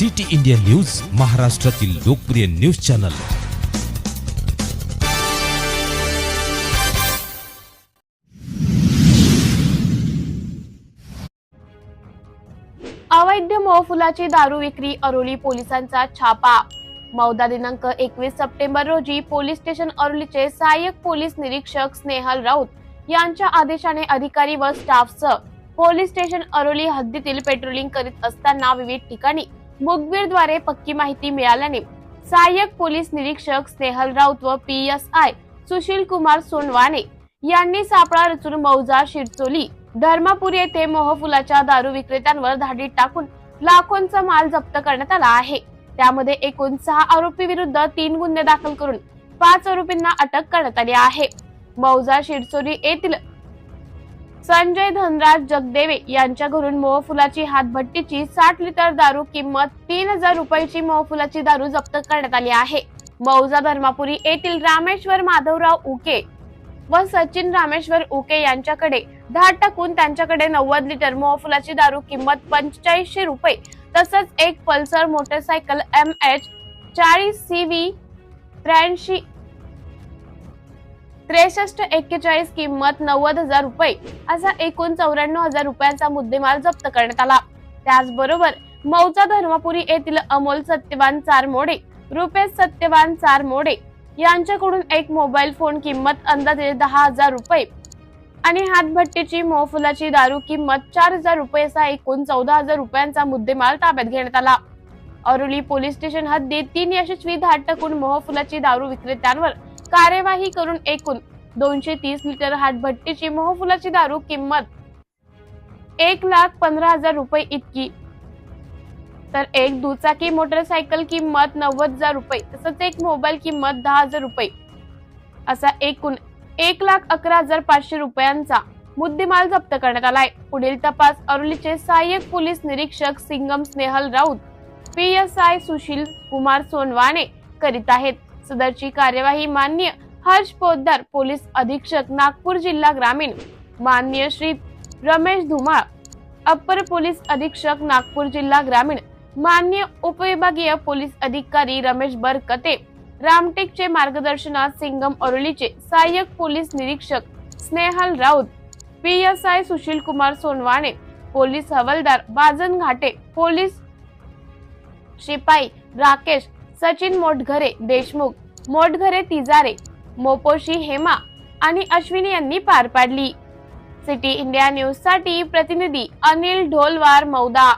City India news महाराष्ट्रातील लोकप्रिय news channel. अवैध मोहफुलाची दारू विक्री अरोली पोलिसांचा छापा. मौदा दिनांक एकवीस सप्टेंबर रोजी पोलीस स्टेशन अरोलीचे सहाय्यक पोलीस निरीक्षक स्नेहल राऊत यांच्या आदेशाने अधिकारी व स्टाफसह पोलीस स्टेशन अरोली हद्दीतील पेट्रोलिंग करीत असताना विविध ठिकाणी मुखबीरद्वारे पक्की माहिती मिळाल्याने सहाय्यक पोलीस निरीक्षक स्नेहल राऊत व P S I Sushil Kumar Sonwane यांनी सापळा रचून मौजा शिरचोली. धर्मापूर येथे मोहफुलाच्या दारू विक्रेत्यांवर धाडी टाकून लाखोंचा माल जप्त करण्यात आला आहे. त्यामध्ये एकूण सहा आरोपी विरुद्ध तीन गुन्हे दाखल करून पाच आरोपींना अटक करण्यात आली आहे. मौजा शिरचोली येथील संजय धनराज जगदेवे यांच्या घरून मोहफुलाची हातभट्टीची साठ लिटर दारू किंमत तीन हजार रुपयाची मोहफुलाची दारू जप्त करण्यात आली आहे. मौजा धर्मापुरी येथील रामेश्वर माधवराव उके व सचिन रामेश्वर उके यांच्याकडे धाड टाकून त्यांच्याकडे नव्वद लिटर मोहफुलाची दारू किंमत पंचेचाळीसशे रुपये तसंच एक पल्सर मोटरसायकल एम एच चाळीस सी व्ही त्र्याऐंशी त्रेसष्ट एक्केचाळीस किंमत नव्वद हजार रुपये असा एकूण चौऱ्याण्णव हजार रुपयांचा मुद्देमाल जप्त करण्यात आला. त्याचबरोबर मौजा धर्मापुरी येथील अमोल सत्यवान चारमोडे रुपेश सत्यवान चारमोडे यांच्याकडून एक मोबाईल फोन किंमत अंदाजे दहा हजार रुपये आणि हातभट्टीची मोहफुलाची दारू किंमत चार हजार रुपये असा एकूण चौदा हजार रुपयांचा मुद्देमाल ताब्यात घेण्यात आला. अरोली पोलीस स्टेशन हद्दीत तीन यशस्वी धाड टाकून मोहफुलाची दारू विक्रेत्यांवर कार्यवाही करून एकूण दोनशे तीस लिटर हातभट्टीची मोहफुलाची दारू किंमत एक लाख पंधरा हजार रुपये इतकी. तर एक दुचाकी मोटरसायकल किंमत नव्वद हजार रुपये तसंच एक मोबाईल किंमत दहा हजार रुपये. असा एकूण एक लाख अकरा हजार पाचशे रुपयांचा मुद्देमाल जप्त करण्यात आलाय. पुढील तपास अरुलीचे सहाय्यक पोलीस निरीक्षक Singam Snehal Raut P S I Sushil Kumar Sonwane करीत आहेत. सदरची कार्यवाही मान्य हर्ष पोद्दार पोलीस अधीक्षक नागपूर जिल्हा ग्रामीण. मान्य श्री रमेश धुमाळ अप्पर पोलीस अधीक्षक नागपूर जिल्हा ग्रामीण. मान्य उपविभागीय पोलीस अधिकारी रमेश बरकते रामटेकचे मार्गदर्शनात सिंगम अरोलीचे सहाय्यक पोलीस निरीक्षक Snehal Raut P S I Sushil Kumar Sonwane police हवालदार बाजन घाटे पोलीस शिपाई राकेश सचिन मोटघरे देशमुख मोटघरे तिजारे मोपोशी हेमा आणि अश्विनी यांनी पार पाडली. सिटी इंडिया न्यूजसाठी प्रतिनिधी अनिल ढोलवार मौदा.